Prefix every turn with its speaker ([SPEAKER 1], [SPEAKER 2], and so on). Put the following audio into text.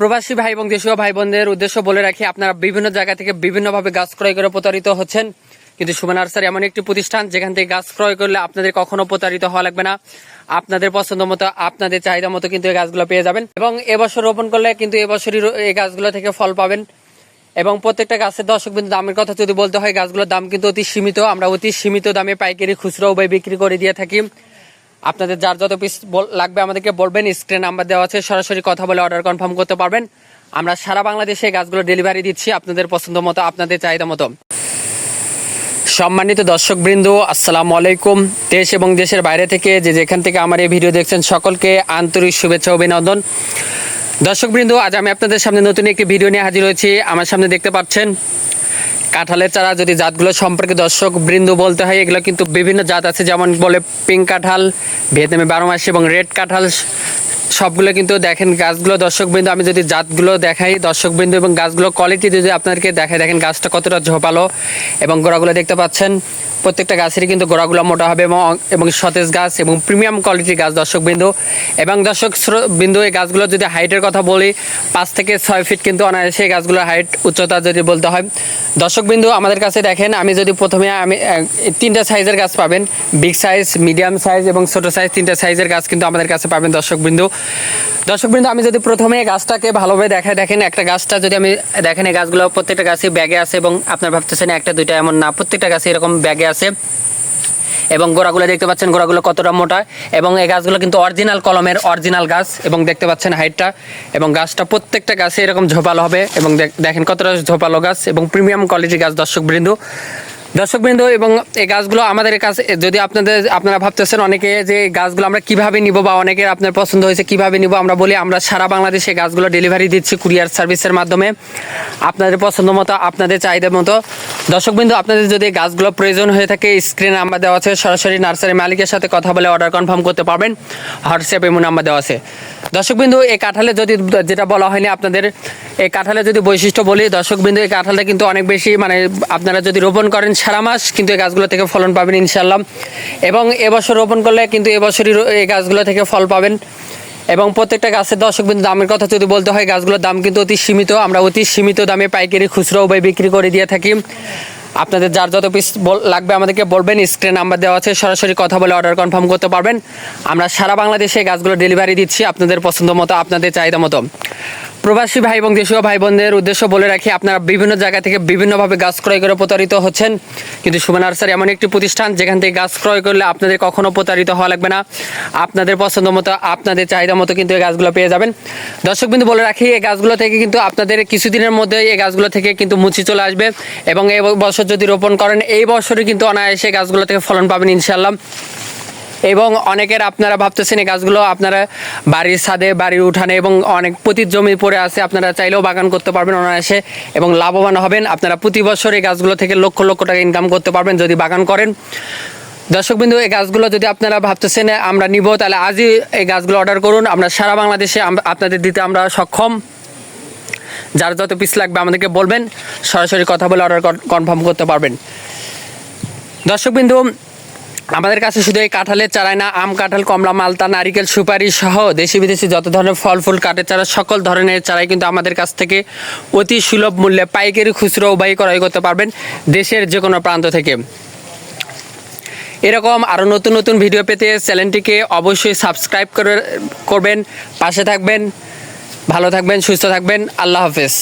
[SPEAKER 1] প্রবাসী ভাই এবং দেশীয় ভাই বোনদের উদ্দেশ্য বলে রাখি, আপনারা বিভিন্ন জায়গা থেকে বিভিন্নভাবে গাছ ক্রয় করে প্রতারিত হচ্ছেন। কিন্তু সুমন নার্সারি এমন একটি প্রতিষ্ঠান, যেখান থেকে গাছ ক্রয় করলে আপনাদের কখনো প্রতারিত হওয়া লাগবে না। আপনাদের পছন্দ মতো, আপনাদের চাহিদা মতো কিন্তু এই গাছগুলো পেয়ে যাবেন। এবং এবছর রোপণ করলে কিন্তু এবছরই এই গাছগুলো থেকে ফল পাবেন। এবং প্রত্যেকটা গাছের দর্শক বিন্দু দামের কথা যদি বলতে হয়, গাছগুলোর দাম কিন্তু অতি সীমিত। আমরা অতি সীমিত দামে পাইকারি খুচরো উভয় বিক্রি করে দিয়ে থাকি। আপনাদের যার যত পিস লাগবে আমাদেরকে বলবেন স্ক্রিন নাম্বার দেওয়া আছে, সরাসরি কথা বলে অর্ডার কনফার্ম করতে পারবেন। আমরা সারা বাংলাদেশে গাছগুলো ডেলিভারি দিচ্ছি আপনাদের পছন্দ মতো, আপনাদের চাহিদা মতো। সম্মানিত দর্শক বৃন্দ আসসালামু আলাইকুম। দেশ এবং দেশের বাইরে থেকে যে যেখান থেকে আমার এই ভিডিও দেখছেন, সকলকে আন্তরিক শুভেচ্ছা অভিনন্দন। দর্শকবৃন্দ, আজ আমি আপনাদের সামনে নতুন একটি ভিডিও নিয়ে হাজির হয়েছি। আমার সামনে দেখতে পাচ্ছেন কাঁঠালের চারা, যদি জাতগুলো সম্পর্কে দর্শক বৃন্দ বলতে হয়, এগুলো কিন্তু বিভিন্ন জাত আছে, যেমন বলে পিঙ্ক কাঁঠাল, ভিয়েতনামে বারো মাসি এবং রেড কাঁঠাল সবগুলো কিন্তু দেখেন গাছগুলো, দর্শকবৃন্দ, আমি যদি জাতগুলো দেখাই, দর্শকবৃন্দ এবং গাছগুলো কোয়ালিটি যদি আপনাদেরকে দেখাই, দেখেন গাছটা কতটা ঝোপালো এবং গোড়াগুলো দেখতে পাচ্ছেন। প্রত্যেকটা গাছেরই কিন্তু গোড়াগুলো মোটা হবে এবং সতেজ গাছ এবং প্রিমিয়াম কোয়ালিটির গাছ দর্শক বিন্দু এবং দর্শক বিন্দু এই গাছগুলো যদি হাইটের কথা বলি, পাঁচ থেকে ছয় ফিট কিন্তু অনায়াসে গাছগুলোর হাইট উচ্চতা যদি বলতে হয়। দর্শক বিন্দু আমাদের কাছে দেখেন, আমি যদি প্রথমে, আমি তিনটা সাইজের গাছ পাবেন। বিগ সাইজ মিডিয়াম সাইজ এবং ছোট সাইজ তিনটা সাইজের গাছ কিন্তু আমাদের কাছে পাবেন দর্শক বিন্দু দর্শক বিন্দু আমি যদি প্রথমে গাছটাকে ভালোভাবে দেখাই দেখেন, একটা গাছটা যদি আমি দেখেন, এই গাছগুলো প্রত্যেকটা গাছে ব্যাগে আছে এবং আপনার ভাবতেছেন একটা, দুইটা এমন না, প্রত্যেকটা গাছে এরকম ব্যাগে আছে এবং গোড়াগুলো দেখতে পাচ্ছেন, গোড়াগুলো কতটা মোটা এবং এই গাছগুলো কিন্তু অরিজিনাল কলমের অরিজিনাল গাছ এবং দেখতে পাচ্ছেন হাইটটা এবং গাছটা প্রত্যেকটা গাছে এরকম ঝোপালো হবে এবং দেখ- দেখেন কতটা ঝোপালো গাছ এবং প্রিমিয়াম কোয়ালিটির গাছ দর্শক বৃন্দ দর্শকবৃন্দ, এবং এই গাছগুলো আমাদের কাছে, যদি আপনাদের, আপনারা ভাবতেছেন অনেকে যে গাছগুলো আমরা কীভাবে নিব বা অনেকের আপনার পছন্দ হয়েছে কীভাবে নিব, আমরা বলি আমরা সারা বাংলাদেশে গাছগুলো ডেলিভারি দিচ্ছি কুরিয়ার সার্ভিসের মাধ্যমে। আপনাদের পছন্দ মতো, আপনাদের চাহিদা মতো। দর্শকবৃন্দ, আপনাদের যদি গাছগুলো প্রয়োজন হয়ে থাকে স্ক্রিনে আমরা দেওয়া আছে, সরাসরি নার্সারি মালিকের সাথে কথা বলে অর্ডার কনফার্ম করতে পারবেন। হোয়াটসঅ্যাপ এমন নাম্বার দেওয়া আছে। দর্শকবিন্দু, এই কাঁঠালে যদি, যেটা বলা হয়নি আপনাদের, এই কাঁঠালে যদি বৈশিষ্ট্য বলি, দর্শকবিন্দু, এই কাঁঠালটা কিন্তু অনেক বেশি মানে আপনারা যদি রোপণ করেন সারা মাস কিন্তু এই গাছগুলো থেকে ফলন পাবেন ইনশাল্লাহ এবং এবছর রোপণ করলে কিন্তু এবছরই এই গাছগুলো থেকে ফল পাবেন। এবং প্রত্যেকটা গাছের দর্শক বিন্দু, দামের কথা যদি বলতে হয়, গাছগুলোর দাম কিন্তু অতি সীমিত। আমরা অতি সীমিত দামে পাইকারি খুচরো উভয় বিক্রি করে দিয়ে থাকি। আপনাদের যার যত পিস লাগবে আমাদেরকে বলবেন স্ক্রিন নাম্বার দেওয়া আছে, সরাসরি কথা বলে অর্ডার কনফার্ম করতে পারবেন। আমরা সারা বাংলাদেশে গাছগুলো ডেলিভারি দিচ্ছি, আপনাদের পছন্দ মতো, আপনাদের চাহিদা মতো। প্রবাসী ভাই এবং দেশীয় ভাই বোনদের উদ্দেশ্য বলে রাখি, আপনারা বিভিন্ন জায়গা থেকে বিভিন্নভাবে গাছ ক্রয় করে প্রতারিত হচ্ছেন। কিন্তু সুমন নার্সারি এমন একটি প্রতিষ্ঠান, যেখান থেকে গাছ ক্রয় করলে আপনাদের কখনো প্রতারিত হওয়া লাগবে না। আপনাদের পছন্দ মতো, আপনাদের চাহিদা মতো কিন্তু এই গাছগুলো পেয়ে যাবেন। দর্শক বিন্দু বলে রাখি, এই গাছগুলো থেকে কিন্তু আপনাদের কিছুদিনের মধ্যে এই গাছগুলো থেকে কিন্তু মুচি চলে আসবে এবং এই বছর যদি রোপণ করেন, এই বছরই কিন্তু অনায়াসে গাছগুলো থেকে ফলন পাবেন ইনশাল্লাহ এবং অনেকের আপনারা ভাবতেছেন এই গাছগুলো আপনারা বাড়ির ছাদে, বাড়ির উঠানে এবং অনেক প্রতি জমি পড়ে আছে, আপনারা চাইলেও বাগান করতে পারবেন অনায়াসে এবং লাভবান হবেন। আপনারা প্রতি বছর এই গাছগুলো থেকে লক্ষ লক্ষ টাকা ইনকাম করতে পারবেন যদি বাগান করেন। দর্শকবিন্দু, এই গাছগুলো যদি আপনারা ভাবতেছেন আমরা নিব, তাহলে আজই এই গাছগুলো অর্ডার করুন। আমরা সারা বাংলাদেশে আপনাদের দিতে আমরা সক্ষম। যার যত পিস লাগবে আমাদেরকে বলবেন, সরাসরি কথা বলে অর্ডার কনফার্ম করতে পারবেন। দর্শকবিন্দু আমাদের কাছে শুধু এই কাঁঠালের চারাই না, আম কাঁঠাল, কমলা, মালতা, নারিকেল, সুপারি সহ দেশি বিদেশি যত ধরনের ফল, ফুল, কাঠের চারা, সকল ধরনের চারাই কিন্তু আমাদের কাছ থেকে অতি সুলভ মূল্যে পাইকারি খুচরো উভয় ক্রয় করতে পারবেন দেশের যে কোনো প্রান্ত থেকে। এরকম আরও নতুন নতুন ভিডিও পেতে চ্যানেলটিকে অবশ্যই সাবস্ক্রাইব করে, করবেন, পাশে থাকবেন, ভালো থাকবেন, সুস্থ থাকবেন, আল্লাহ হাফেজ।